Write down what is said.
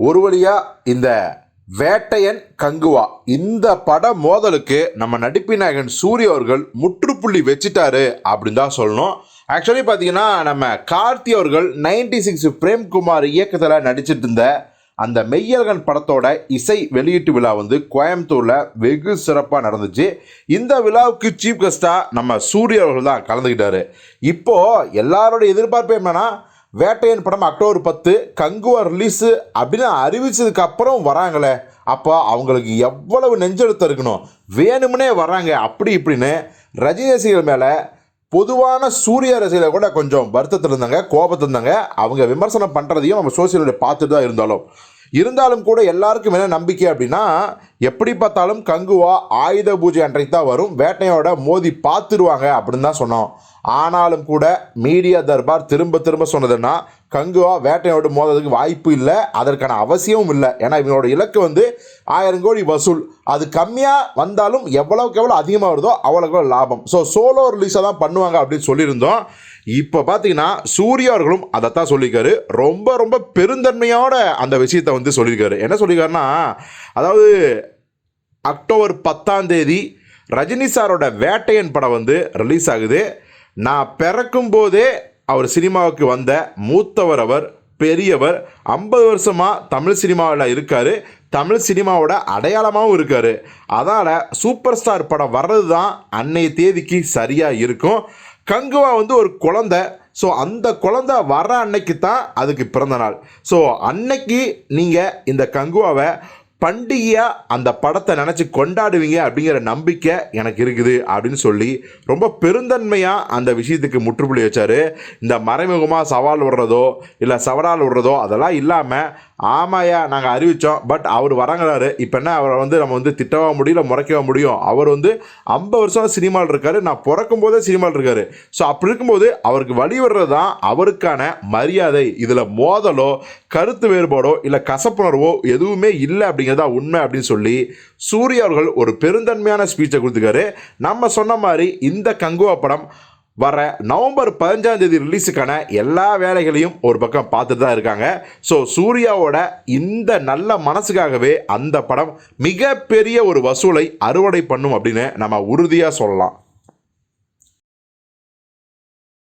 ஒரு வழியாக இந்த வேட்டையன் கங்குவா. இந்த பட மோதலுக்கு நம்ம நடிப்பிநாயகன் சூரிய அவர்கள் முற்றுப்புள்ளி வச்சுட்டாரு அப்படின்னு தான் சொல்லணும். ஆக்சுவலி பார்த்தீங்கன்னா நம்ம கார்த்தி அவர்கள் நைன்டி சிக்ஸ் பிரேம்குமார் இயக்கத்தில் நடிச்சிட்டு இருந்த அந்த மெய்யழகன் படத்தோட இசை வெளியீட்டு விழா வந்து கோயம்புத்தூரில் வெகு சிறப்பாக நடந்துச்சு. இந்த விழாவுக்கு சீஃப் கெஸ்ட்டாக நம்ம சூரிய அவர்கள் தான் கலந்துக்கிட்டாரு. இப்போது எல்லாரோட எதிர்பார்ப்பு என்னன்னா வேட்டையன் படம் அக்டோபர் பத்து கங்குவா ரிலீஸு அப்படின்னு அறிவிச்சதுக்கு அப்புறம் வராங்களே. அப்போ அவங்களுக்கு எவ்வளவு நெஞ்செழுத்தம் இருக்கணும்? வேணும்னே வராங்க. அப்படி இப்படின்னு ரஜினி ரசிகர்கள் மேலே பொதுவான சூரிய ரசிகர்கள் கூட கொஞ்சம் வருத்தத்தில் இருந்தாங்க கோபத்தில் இருந்தாங்க அவங்க விமர்சனம் பண்ணுறதையும் நம்ம சோசியல் மீடியா பார்த்துட்டு தான் இருந்தாலும். இருந்தாலும் கூட எல்லாருக்கும் என்ன நம்பிக்கை அப்படின்னா எப்படி பார்த்தாலும் கங்குவா ஆயுத பூஜை அன்றைக்கு தான் வரும் வேட்டையோட மோதி பார்த்துருவாங்க அப்படின்னு தான் சொன்னோம். ஆனாலும் கூட மீடியா தர்பார் திரும்ப திரும்ப சொன்னதுன்னா கங்குவா வேட்டையோடு மோதுறதுக்கு வாய்ப்பு இல்லை அதற்கான அவசியமும் இல்லை. ஏன்னா இவங்களோட இலக்கு வந்து ஆயிரம் கோடி வசூல். அது கம்மியாக வந்தாலும் எவ்வளோக்கு எவ்வளோ அதிகமாக வருதோ அவ்வளோக்கு லாபம். ஸோ சோலோ ரிலீஸாக தான் பண்ணுவாங்க அப்படின்னு சொல்லியிருந்தோம். இப்போ பார்த்தீங்கன்னா சூர்யா அவர்களும் அதைத்தான் சொல்லியிருக்காரு. ரொம்ப ரொம்ப பெருந்தன்மையோட அந்த விஷயத்தை வந்து சொல்லியிருக்காரு. என்ன சொல்லியிருக்காருன்னா அதாவது அக்டோபர் பத்தாம் தேதி ரஜினி சாரோட வேட்டையன் படம் வந்து ரிலீஸ் ஆகுது. நான் பிறக்கும் போதே அவர் சினிமாவுக்கு வந்த மூத்தவர் அவர் பெரியவர் ஐம்பது வருஷமாக தமிழ் சினிமாவில் இருக்கார். தமிழ் சினிமாவோட அடையாளமாகவும் இருக்கார். அதனால் சூப்பர் ஸ்டார் படம் வர்றது தான் அன்னைய தேதிக்கு சரியாக இருக்கும். கங்குவா வந்து ஒரு குழந்தை. ஸோ அந்த குழந்தை வர அன்னைக்கு தான் அதுக்கு பிறந்த நாள். ஸோ அன்னைக்கு நீங்கள் இந்த கங்குவாவை பண்டிகையாக அந்த படத்தை நினச்சி கொண்டாடுவீங்க அப்படிங்கிற நம்பிக்கை எனக்கு இருக்குது அப்படின்னு சொல்லி ரொம்ப பெருந்தன்மையாக அந்த விஷயத்துக்கு முற்றுப்புள்ளி வச்சார். இந்த மறைமுகமாக சவால் விடுறதோ இல்லை சவடால் விடுறதோ அதெல்லாம் இல்லாமல் ஆமாயா நாங்கள் அறிவித்தோம் பட் அவர் வரங்கிறாரு. இப்போ என்ன அவரை வந்து நம்ம வந்து திட்டவா முடியல முறைக்கவா முடியும்? அவர் வந்து ஐம்பது வருஷம் சினிமாவில் இருக்காரு. நான் பிறக்கும் போதே சினிமாவில் இருக்காரு. ஸோ அப்படி இருக்கும்போது அவருக்கு வழி விடுறது தான் அவருக்கான மரியாதை. இதில் மோதலோ கருத்து வேறுபாடோ இல்லை கசப்புணர்வோ எதுவுமே இல்லை அப்படிங்கிறதா உண்மை அப்படின்னு சொல்லி சூர்யா அவர்கள் ஒரு பெருந்தன்மையான ஸ்பீச்சை கொடுத்துருக்காரு. நம்ம சொன்ன மாதிரி இந்த கங்குவா படம் வர நவம்பர் பதினஞ்சாம் தேதி ரிலீஸுக்கான எல்லா வேலைகளையும் ஒரு பக்கம் பார்த்துட்டு தான் இருக்காங்க. ஸோ சூர்யாவோட இந்த நல்ல மனசுக்காகவே அந்த படம் மிகப்பெரிய ஒரு வசூலை அறுவடை பண்ணும் அப்படின்னு நம்ம உறுதியாக சொல்லலாம்.